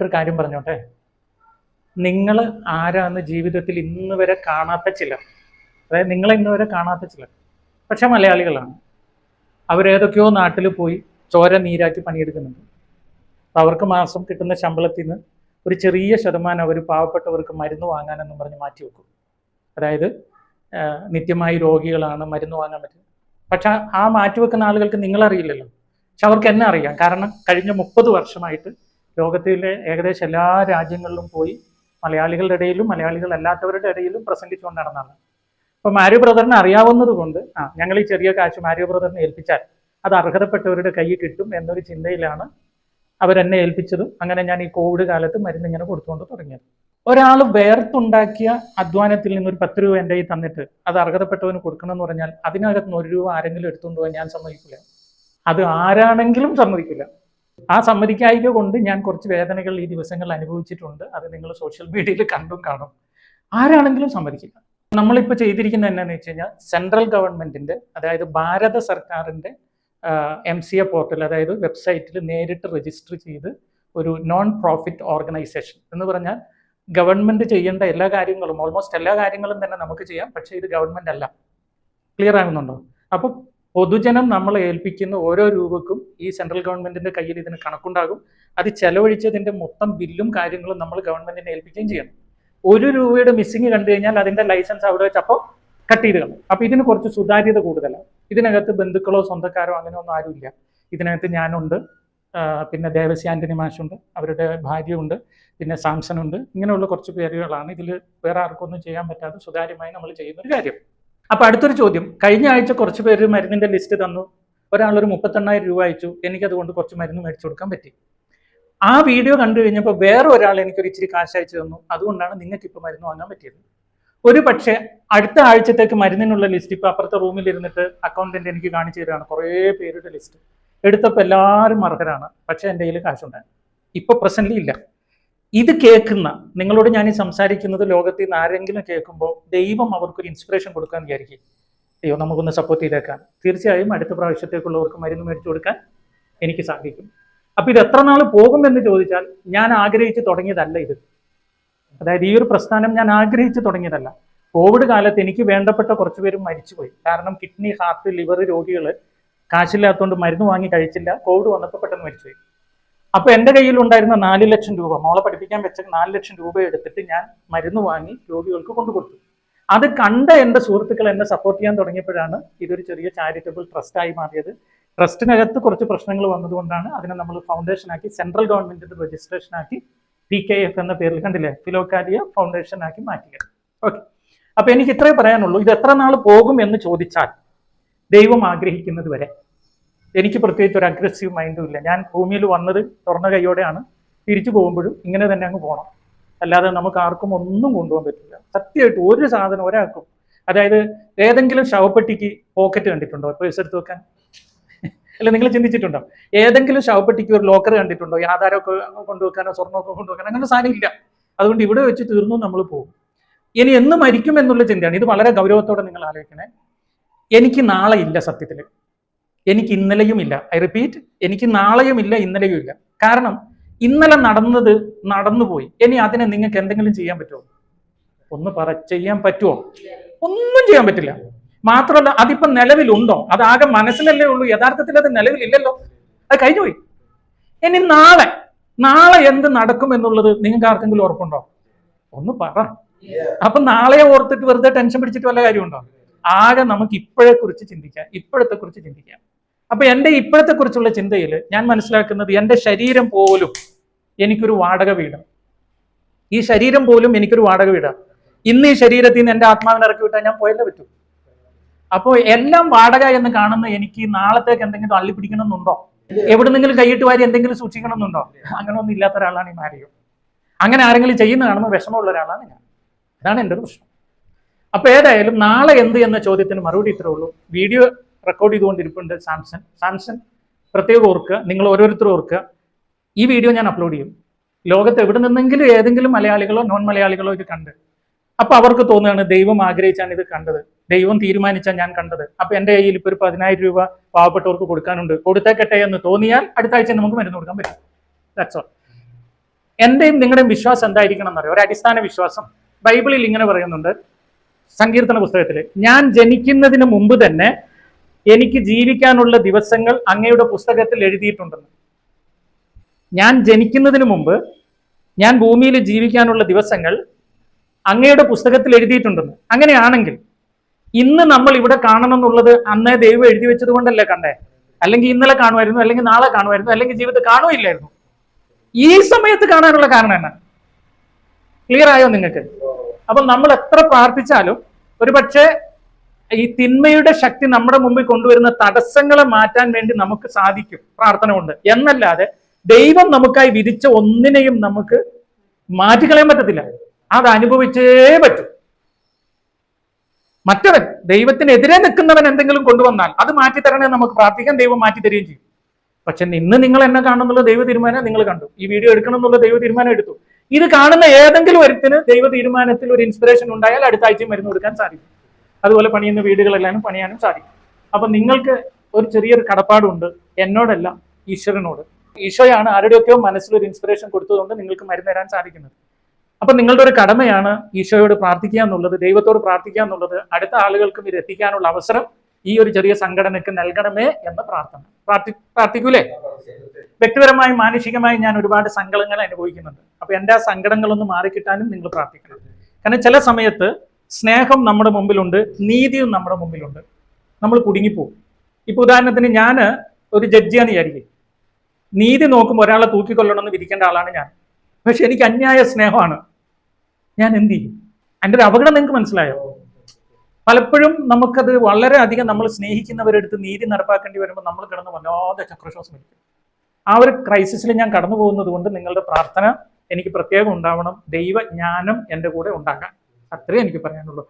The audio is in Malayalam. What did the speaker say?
പ്രധാനപ്പെട്ട ഒരു കാര്യം പറഞ്ഞോട്ടെ? നിങ്ങൾ ആരാന്ന് ജീവിതത്തിൽ ഇന്ന് വരെ കാണാത്ത ചിലർ. അതായത് നിങ്ങളെ ഇന്ന് വരെ കാണാത്ത ചിലർ. പക്ഷെ മലയാളികളാണ്. അവരേതൊക്കെയോ നാട്ടിൽ പോയി ചോര നീരാക്കി പണിയെടുക്കുന്നുണ്ട്. അവർക്ക് മാസം കിട്ടുന്ന ശമ്പളത്തിൽ നിന്ന് ഒരു ചെറിയ ശതമാനം അവർ പാവപ്പെട്ടവർക്ക് മരുന്ന് വാങ്ങാനെന്നും പറഞ്ഞ് മാറ്റി വെക്കും. അതായത് നിത്യമായി രോഗികളാണ് മരുന്ന് വാങ്ങാൻ പറ്റും പക്ഷെ ആ മാറ്റിവെക്കുന്ന ആളുകൾക്ക് നിങ്ങളറിയില്ലല്ലോ. പക്ഷെ അവർക്ക് എന്നെ അറിയാം. കാരണം കഴിഞ്ഞ മുപ്പത് വർഷമായിട്ട് ലോകത്തിലെ ഏകദേശം എല്ലാ രാജ്യങ്ങളിലും പോയി മലയാളികളുടെ ഇടയിലും മലയാളികൾ അല്ലാത്തവരുടെ ഇടയിലും പ്രസംഗിച്ചുകൊണ്ട് നടന്നതാണ്. അപ്പോൾ മാരിയോ ബ്രദറിനെ അറിയാവുന്നത് കൊണ്ട് ആ ഞങ്ങൾ ഈ ചെറിയ കാശ് മാരിയോ ബ്രദറിനെ ഏൽപ്പിച്ചാൽ അത് അർഹതപ്പെട്ടവരുടെ കയ്യിൽ കിട്ടും എന്നൊരു ചിന്തയിലാണ് അവരെന്നെ ഏൽപ്പിച്ചതും അങ്ങനെ ഞാൻ ഈ കോവിഡ് കാലത്ത് മരുന്ന് ഇങ്ങനെ കൊടുത്തുകൊണ്ട് തുടങ്ങിയത്. ഒരാൾ വേർത്തുണ്ടാക്കിയ അധ്വാനത്തിൽ നിന്ന് ഒരു പത്ത് രൂപ എന്റെ കയ്യിൽ തന്നിട്ട് അത് അർഹതപ്പെട്ടവന് കൊടുക്കണമെന്ന് പറഞ്ഞാൽ അതിനകത്ത് നിന്ന് ഒരു രൂപ ആരെങ്കിലും എടുത്തുകൊണ്ട് പോകാൻ ഞാൻ സമ്മതിക്കില്ല. അത് ആരാണെങ്കിലും സമ്മതിക്കില്ല. ആ സമ്മതിക്കായിക കൊണ്ട് ഞാൻ കുറച്ച് വേദനകൾ ഈ ദിവസങ്ങളിൽ അനുഭവിച്ചിട്ടുണ്ട്. അത് നിങ്ങൾ സോഷ്യൽ മീഡിയയിൽ കണ്ടും കാണും. ആരാണെങ്കിലും സമ്മതിക്കില്ല. നമ്മളിപ്പോൾ ചെയ്തിരിക്കുന്നത് എന്നാന്ന് വെച്ച് കഴിഞ്ഞാൽ സെൻട്രൽ ഗവൺമെന്റിന്റെ അതായത് ഭാരത സർക്കാരിന്റെ എം സി എ പോർട്ടൽ അതായത് വെബ്സൈറ്റിൽ നേരിട്ട് രജിസ്റ്റർ ചെയ്ത് ഒരു നോൺ പ്രോഫിറ്റ് ഓർഗനൈസേഷൻ എന്ന് പറഞ്ഞാൽ ഗവൺമെന്റ് ചെയ്യേണ്ട എല്ലാ കാര്യങ്ങളും ഓൾമോസ്റ്റ് എല്ലാ കാര്യങ്ങളും തന്നെ നമുക്ക് ചെയ്യാം. പക്ഷേ ഇത് ഗവൺമെന്റ് അല്ല. ക്ലിയർ ആകുന്നുണ്ടോ? അപ്പോൾ പൊതുജനം നമ്മളെ ഏൽപ്പിക്കുന്ന ഓരോ രൂപക്കും ഈ സെൻട്രൽ ഗവൺമെന്റിന്റെ കയ്യിൽ ഇതിന് കണക്കുണ്ടാകും. അത് ചെലവഴിച്ചതിന്റെ മൊത്തം ബില്ലും കാര്യങ്ങളും നമ്മൾ ഗവൺമെന്റിനെ ഏൽപ്പിക്കുകയും ചെയ്യണം. ഒരു രൂപയുടെ മിസ്സിങ് കണ്ടു കഴിഞ്ഞാൽ അതിന്റെ ലൈസൻസ് അവിടെ വെച്ച് അപ്പോൾ കട്ട് ചെയ്ത് കളയും. അപ്പൊ ഇതിന് കുറച്ച് സുതാര്യത കൂടുതലാണ്. ഇതിനകത്ത് ബന്ധുക്കളോ സ്വന്തക്കാരോ അങ്ങനെ ഒന്നും ആരുമില്ല. ഇതിനകത്ത് ഞാനുണ്ട്. പിന്നെ ദേവസി ആന്റണി മാഷുണ്ട്. അവരുടെ ഭാര്യയുണ്ട്. പിന്നെ സാംസൺ ഉണ്ട് ഇങ്ങനെയുള്ള കുറച്ച് പേരുകളാണ്. ഇതിൽ വേറെ ആർക്കൊന്നും ചെയ്യാൻ പറ്റാതെ സുതാര്യമായി നമ്മൾ ചെയ്യുന്ന ഒരു കാര്യം. അപ്പൊ അടുത്തൊരു ചോദ്യം. കഴിഞ്ഞ ആഴ്ച കുറച്ച് പേര് മരുന്നിന്റെ ലിസ്റ്റ് തന്നു. ഒരാൾ ഒരു മുപ്പത്തെണ്ണായിരം രൂപ അയച്ചു. എനിക്ക് അതുകൊണ്ട് കുറച്ച് മരുന്ന് മേടിച്ചു കൊടുക്കാൻ പറ്റി. ആ വീഡിയോ കണ്ടു കഴിഞ്ഞപ്പോൾ വേറെ ഒരാൾ എനിക്കൊരു ഇച്ചിരി കാശ് അയച്ചു തന്നു. അതുകൊണ്ടാണ് നിങ്ങൾക്ക് ഇപ്പൊ മരുന്ന് വാങ്ങാൻ പറ്റിയത്. ഒരു പക്ഷേ അടുത്ത ആഴ്ചത്തേക്ക് മരുന്നിനുള്ള ലിസ്റ്റ് ഇപ്പൊ അപ്പുറത്തെ റൂമിൽ ഇരുന്നിട്ട് അക്കൗണ്ടന്റ് എനിക്ക് കാണിച്ചു തരുകയാണ് കുറേ പേരുടെ ലിസ്റ്റ്. എടുത്തപ്പോൾ എല്ലാവരും അർഹരാണ്. പക്ഷെ എന്റെ കയ്യിൽ കാശുണ്ടായിരുന്നു. ഇപ്പൊ പ്രസന്റ്ലി ഇല്ല. ഇത് കേൾക്കുന്ന നിങ്ങളോട് ഞാൻ സംസാരിക്കുന്നത് ലോകത്തിൽ നിന്ന് ആരെങ്കിലും കേൾക്കുമ്പോൾ ദൈവം അവർക്കൊരു ഇൻസ്പിറേഷൻ കൊടുക്കാൻ വിചാരിക്കും. അയ്യോ നമുക്കൊന്ന് സപ്പോർട്ട് ചെയ്തേക്കാൻ. തീർച്ചയായും അടുത്ത പ്രാവശ്യത്തേക്കുള്ളവർക്ക് മരുന്ന് മേടിച്ചു കൊടുക്കാൻ എനിക്ക് സാധിക്കും. അപ്പൊ ഇത് എത്ര നാൾ പോകുമെന്ന് ചോദിച്ചാൽ ഞാൻ ആഗ്രഹിച്ച് തുടങ്ങിയതല്ല ഇത്. അതായത് ഈ ഒരു പ്രസ്ഥാനം ഞാൻ ആഗ്രഹിച്ച് തുടങ്ങിയതല്ല. കോവിഡ് കാലത്ത് എനിക്ക് വേണ്ടപ്പെട്ട കുറച്ച് പേരും മരിച്ചുപോയി. കാരണം കിഡ്നി ഹാർട്ട് ലിവർ രോഗികൾ കാശില്ലാത്തതുകൊണ്ട് മരുന്ന് വാങ്ങി കഴിച്ചില്ല. കോവിഡ് വന്നപ്പോൾ പെട്ടെന്ന് മരിച്ചുപോയി. അപ്പൊ എന്റെ കയ്യിൽ ഉണ്ടായിരുന്ന നാല് ലക്ഷം രൂപ മോളെ പഠിപ്പിക്കാൻ വെച്ച നാല് ലക്ഷം രൂപ എടുത്തിട്ട് ഞാൻ മരുന്ന് വാങ്ങി രോഗികൾക്ക് കൊണ്ടു കൊടുത്തു അത് കണ്ട എന്റെ സുഹൃത്തുക്കൾ എന്നെ സപ്പോർട്ട് ചെയ്യാൻ തുടങ്ങിയപ്പോഴാണ് ഇതൊരു ചെറിയ ചാരിറ്റബിൾ ട്രസ്റ്റായി മാറിയത്. ട്രസ്റ്റിനകത്ത് കുറച്ച് പ്രശ്നങ്ങൾ വന്നതുകൊണ്ടാണ് അതിനെ നമ്മൾ ഫൗണ്ടേഷൻ ആക്കി സെൻട്രൽ ഗവൺമെന്റിന്റെ രജിസ്ട്രേഷൻ ആക്കി പി കെ എഫ് എന്ന പേരിൽ കണ്ടില്ലേ? ഫിലോക്കാലിയ ഫൗണ്ടേഷൻ ആക്കി മാറ്റിയത്. ഓക്കെ അപ്പൊ എനിക്ക് ഇത്രേ പറയാനുള്ളൂ. ഇത് എത്ര നാൾ പോകും എന്ന് ചോദിച്ചാൽ ദൈവം ആഗ്രഹിക്കുന്നത് വരെ. എനിക്ക് പ്രത്യേകിച്ച് ഒരു അഗ്രസീവ് മൈൻഡും ഇല്ല. ഞാൻ ഭൂമിയിൽ വന്നത് തുറന്ന കൈയോടെയാണ്. തിരിച്ചു പോകുമ്പോഴും ഇങ്ങനെ തന്നെ അങ്ങ് പോകണം അല്ലാതെ നമുക്ക് ആർക്കും ഒന്നും കൊണ്ടുപോകാൻ പറ്റില്ല. സത്യമായിട്ട് ഒരു സാധനം ഒരാൾക്കും അതായത് ഏതെങ്കിലും ശവപ്പെട്ടിക്ക് പോക്കറ്റ് കണ്ടിട്ടുണ്ടോ? പേഴ്സ് എടുത്ത് വെക്കാൻ അല്ല നിങ്ങൾ ചിന്തിച്ചിട്ടുണ്ടോ? ഏതെങ്കിലും ശവപ്പെട്ടിക്ക് ഒരു ലോക്കർ കണ്ടിട്ടുണ്ടോ? ഈ ആധാരമൊക്കെ കൊണ്ടുവെക്കാനോ സ്വർണമൊക്കെ കൊണ്ടുവെക്കാനോ അങ്ങനെ സാധനം ഇല്ല അതുകൊണ്ട് ഇവിടെ വെച്ച് തീർന്നു നമ്മൾ പോകും. ഇനി എന്ന് മരിക്കും എന്നുള്ള ചിന്തയാണ്. ഇത് വളരെ ഗൗരവത്തോടെ നിങ്ങൾ ആലോചിക്കണേ. എനിക്ക് നാളെ ഇല്ല സത്യത്തിൽ എനിക്ക് ഇന്നലെയും ഇല്ല. ഐ റിപ്പീറ്റ് എനിക്ക് നാളെയും ഇല്ല ഇന്നലെയും ഇല്ല. കാരണം ഇന്നലെ നടന്നത് നടന്നുപോയി. ഇനി അതിനെ നിങ്ങൾക്ക് എന്തെങ്കിലും ചെയ്യാൻ പറ്റുമോ? ഒന്ന് പറ ചെയ്യാൻ പറ്റുമോ? ഒന്നും ചെയ്യാൻ പറ്റില്ല. മാത്രമല്ല അതിപ്പോ നിലവിലുണ്ടോ? അത് ആകെ മനസ്സിലല്ലേ ഉള്ളൂ. യഥാർത്ഥത്തിൽ അത് നിലവിലില്ലല്ലോ. അത് കഴിഞ്ഞുപോയി ഇനി നാളെ നാളെ എന്ത് നടക്കും എന്നുള്ളത് നിങ്ങൾക്ക് ആർക്കെങ്കിലും ഉറപ്പുണ്ടോ? ഒന്ന് പറ. അപ്പൊ നാളെ ഓർത്തിട്ട് വെറുതെ ടെൻഷൻ പിടിച്ചിട്ട് വല്ല കാര്യമുണ്ടോ? ആകെ നമുക്ക് ഇപ്പോഴെ കുറിച്ച് ചിന്തിക്കാം. ഇപ്പോഴത്തെ കുറിച്ച് ചിന്തിക്കാം. അപ്പൊ എന്റെ ഇപ്പോഴത്തെ കുറിച്ചുള്ള ചിന്തയിൽ ഞാൻ മനസ്സിലാക്കുന്നത് എന്റെ ശരീരം പോലും എനിക്കൊരു വാടക വീടാണ്. ഈ ശരീരം പോലും എനിക്കൊരു വാടക വീടാണ്. ഇന്ന് ഈ ശരീരത്തിൽ നിന്ന് എന്റെ ആത്മാവിനെ ഇറക്കി വിട്ടാൽ ഞാൻ പോയല്ലേ പറ്റൂ? അപ്പോൾ എല്ലാം വാടക എന്ന് കാണുന്ന എനിക്ക് നാളത്തേക്ക് എന്തെങ്കിലും അള്ളിപ്പിടിക്കണമെന്നുണ്ടോ പിടിക്കണമെന്നുണ്ടോ എവിടുന്നെങ്കിലും കൈയിട്ട് വാരി എന്തെങ്കിലും സൂക്ഷിക്കണമെന്നുണ്ടോ? അങ്ങനെ ഒന്നും ഇല്ലാത്ത ഒരാളാണ് ഈ മാരിയോ. അങ്ങനെ ആരെങ്കിലും ചെയ്യുന്ന കാണുമ്പോൾ വിഷമമുള്ള ഒരാളാണ് ഞാൻ. അതാണ് എന്റെ പ്രശ്നം. അപ്പൊ ഏതായാലും നാളെ എന്ത് എന്ന ചോദ്യത്തിന് മറുപടി ഇത്രേ ഉള്ളൂ. വീഡിയോ റെക്കോർഡ് ചെയ്തുകൊണ്ടിരിപ്പുണ്ട് സാംസൺ. സാംസൺ പ്രത്യേകം ഓർക്കുക നിങ്ങൾ ഓരോരുത്തരും ഓർക്കുക ഈ വീഡിയോ ഞാൻ അപ്ലോഡ് ചെയ്യും. ലോകത്ത് എവിടെ നിന്നെങ്കിലും ഏതെങ്കിലും മലയാളികളോ നോൺ മലയാളികളോ ഇത് കണ്ട്. അപ്പൊ അവർക്ക് തോന്നുകയാണ് ദൈവം ആഗ്രഹിച്ചാണ് ഇത് കണ്ടത്. ദൈവം തീരുമാനിച്ചാൽ ഞാൻ കണ്ടത്. അപ്പൊ എന്റെ കയ്യിൽ ഇപ്പൊ ഒരു പതിനായിരം രൂപ പാവപ്പെട്ടവർക്ക് കൊടുക്കാനുണ്ട്. കൊടുത്തേക്കട്ടെ എന്ന് തോന്നിയാൽ അടുത്ത ആഴ്ച നമുക്ക് മരുന്ന് കൊടുക്കാൻ പറ്റും. ദാറ്റ്സ് ഓൾ എന്റെയും നിങ്ങളുടെയും വിശ്വാസം എന്തായിരിക്കണം എന്നറിയാം? ഒരു അടിസ്ഥാന വിശ്വാസം. ബൈബിളിൽ ഇങ്ങനെ പറയുന്നുണ്ട് സങ്കീർത്തന പുസ്തകത്തിൽ ഞാൻ ജനിക്കുന്നതിന് മുമ്പ് തന്നെ എനിക്ക് ജീവിക്കാനുള്ള ദിവസങ്ങൾ അങ്ങയുടെ പുസ്തകത്തിൽ എഴുതിയിട്ടുണ്ടെന്ന്. ഞാൻ ജനിക്കുന്നതിന് മുമ്പ് ഞാൻ ഭൂമിയിൽ ജീവിക്കാനുള്ള ദിവസങ്ങൾ അങ്ങയുടെ പുസ്തകത്തിൽ എഴുതിയിട്ടുണ്ടെന്ന്. അങ്ങനെയാണെങ്കിൽ ഇന്ന് നമ്മൾ ഇവിടെ കാണണം എന്നുള്ളത് അന്നേ ദൈവം എഴുതി വെച്ചത് കൊണ്ടല്ലേ കണ്ടേ? അല്ലെങ്കിൽ ഇന്നലെ കാണുമായിരുന്നു അല്ലെങ്കിൽ നാളെ കാണുമായിരുന്നു അല്ലെങ്കിൽ ജീവിതത്തിൽ കാണുമില്ലായിരുന്നു ഈ സമയത്ത് കാണാനുള്ള കാരണം എന്നാ? ക്ലിയർ ആയോ നിങ്ങൾക്ക്? അപ്പൊ നമ്മൾ എത്ര പ്രാർത്ഥിച്ചാലും ഒരു പക്ഷേ ഈ തിന്മയുടെ ശക്തി നമ്മുടെ മുമ്പിൽ കൊണ്ടുവരുന്ന തടസ്സങ്ങളെ മാറ്റാൻ വേണ്ടി നമുക്ക് സാധിക്കും പ്രാർത്ഥന കൊണ്ട്. എന്നല്ലാതെ ദൈവം നമുക്കായി വിധിച്ച ഒന്നിനെയും നമുക്ക് മാറ്റിക്കളയാൻ പറ്റത്തില്ല. അത് അനുഭവിച്ചേ പറ്റും. മറ്റവൻ ദൈവത്തിനെതിരെ നിൽക്കുന്നവൻ എന്തെങ്കിലും കൊണ്ടുവന്നാൽ അത് മാറ്റി തരണേ നമുക്ക് പ്രാർത്ഥിക്കാൻ ദൈവം മാറ്റി തരികയും ചെയ്യും. പക്ഷെ ഇന്ന് നിങ്ങൾ എന്നെ കാണുന്നുള്ള ദൈവ തീരുമാനം നിങ്ങൾ കണ്ടു. ഈ വീഡിയോ എടുക്കണം എന്നുള്ള ദൈവ തീരുമാനം എടുത്തു. ഇത് കാണുന്ന ഏതെങ്കിലും ഒരുത്തിന് ദൈവ തീരുമാനത്തിൽ ഒരു ഇൻസ്പിറേഷൻ ഉണ്ടായാൽ അടുത്ത ആഴ്ചയും മരുന്ന് കൊടുക്കാൻ സാധിക്കും. അതുപോലെ പണിയുന്ന വീടുകളെല്ലാം പണിയാനും സാധിക്കും. അപ്പൊ നിങ്ങൾക്ക് ഒരു ചെറിയൊരു കടപ്പാടുണ്ട് എന്നോടല്ല ഈശ്വരനോട്. ഈശോയാണ് ആരുടെയൊക്കെയോ മനസ്സിലൊരു ഇൻസ്പിറേഷൻ കൊടുത്തതുകൊണ്ട് നിങ്ങൾക്ക് മരുന്ന് തരാൻ സാധിക്കുന്നത്. അപ്പൊ നിങ്ങളുടെ ഒരു കടമയാണ് ഈശോയോട് പ്രാർത്ഥിക്കുക എന്നുള്ളത് ദൈവത്തോട് പ്രാർത്ഥിക്കുക എന്നുള്ളത്. അടുത്ത ആളുകൾക്കും ഇത് എത്തിക്കാനുള്ള അവസരം ഈ ഒരു ചെറിയ സംഘടനയ്ക്ക് നൽകണമേ എന്ന പ്രാർത്ഥന. പ്രാർത്ഥി പ്രാർത്ഥിക്കൂലേ? വ്യക്തിപരമായും മാനുഷികമായും ഞാൻ ഒരുപാട് സങ്കടങ്ങൾ അനുഭവിക്കുന്നുണ്ട്. അപ്പൊ എന്റെ ആ സങ്കടങ്ങളൊന്ന് മാറിക്കിട്ടാനും നിങ്ങൾ പ്രാർത്ഥിക്കണം. കാരണം ചില സമയത്ത് സ്നേഹം നമ്മുടെ മുമ്പിലുണ്ട് നീതിയും നമ്മുടെ മുമ്പിലുണ്ട്. നമ്മൾ കുടുങ്ങിപ്പോവും. ഇപ്പൊ ഉദാഹരണത്തിന് ഞാൻ ഒരു ജഡ്ജിയാന്ന് വിചാരിക്കും. നീതി നോക്കുമ്പോൾ ഒരാളെ തൂക്കിക്കൊല്ലണമെന്ന് വിധിക്കേണ്ട ആളാണ് ഞാൻ. പക്ഷെ എനിക്ക് അന്യായ സ്നേഹമാണ്. ഞാൻ എന്ത് ചെയ്യും? എന്റെ ഒരു അപകടം നിങ്ങൾക്ക് മനസ്സിലായോ? പലപ്പോഴും നമുക്കത് വളരെ അധികം നമ്മൾ സ്നേഹിക്കുന്നവരെടുത്ത് നീതി നടപ്പാക്കേണ്ടി വരുമ്പോൾ നമ്മൾ കിടന്ന് വല്ലാതെ ചക്രശ്വാസം എടുക്കും. ആ ഒരു ക്രൈസിസിൽ ഞാൻ കടന്നു പോകുന്നത് കൊണ്ട് നിങ്ങളുടെ പ്രാർത്ഥന എനിക്ക് പ്രത്യേകം ഉണ്ടാവണം. ദൈവജ്ഞാനം എന്റെ കൂടെ ഉണ്ടാകാൻ അത്രേ എനിക്ക് പറയാനുള്ളൂ.